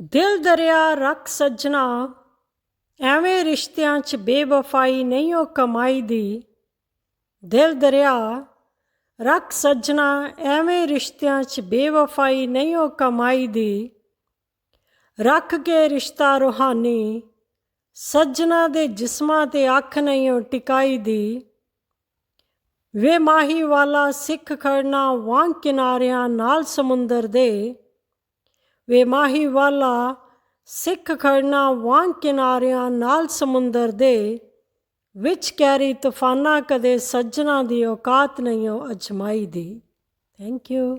ਦਿਲ ਦਰਿਆ ਰੱਖ ਸੱਜਣਾ, ਐਵੇਂ ਰਿਸ਼ਤਿਆਂ 'ਚ ਬੇਵਫਾਈ ਨਹੀਂ ਉਹ ਕਮਾਈ ਦੀ। ਦਿਲ ਦਰਿਆ ਰੱਖ ਸੱਜਣਾ, ਐਵੇਂ ਰਿਸ਼ਤਿਆਂ 'ਚ ਬੇਵਫਾਈ ਨਹੀਂ ਉਹ ਕਮਾਈ ਦੀ। ਰੱਖ ਕੇ ਰਿਸ਼ਤਾ ਰੂਹਾਨੀ, ਸੱਜਣਾ ਦੇ ਜਿਸਮਾਂ ਤੇ ਅੱਖ ਨਹੀਂ ਉਹ ਟਿਕਾਈ ਦੀ। ਵੇ ਮਾਹੀ ਵਾਲਾ ਸਿੱਖ ਖੜਨਾ ਵਾਂ ਕਿਨਾਰਿਆਂ ਨਾਲ ਸਮੁੰਦਰ ਦੇ। ਵੇ ਮਾਹੀ ਵਾਲਾ, ਸਿੱਖ ਖੜਨਾ ਵਾਂ ਕਿਨਾਰਿਆਂ ਨਾਲ ਸਮੁੰਦਰ ਦੇ, ਵਿੱਚ ਕੈਰੀ ਤੂਫਾਨਾਂ ਕਦੇ ਸੱਜਣਾ ਦੀ ਔਕਾਤ ਨਹੀਂ, ਉਹ ਅਜਮਾਈ ਦੀ। Thank you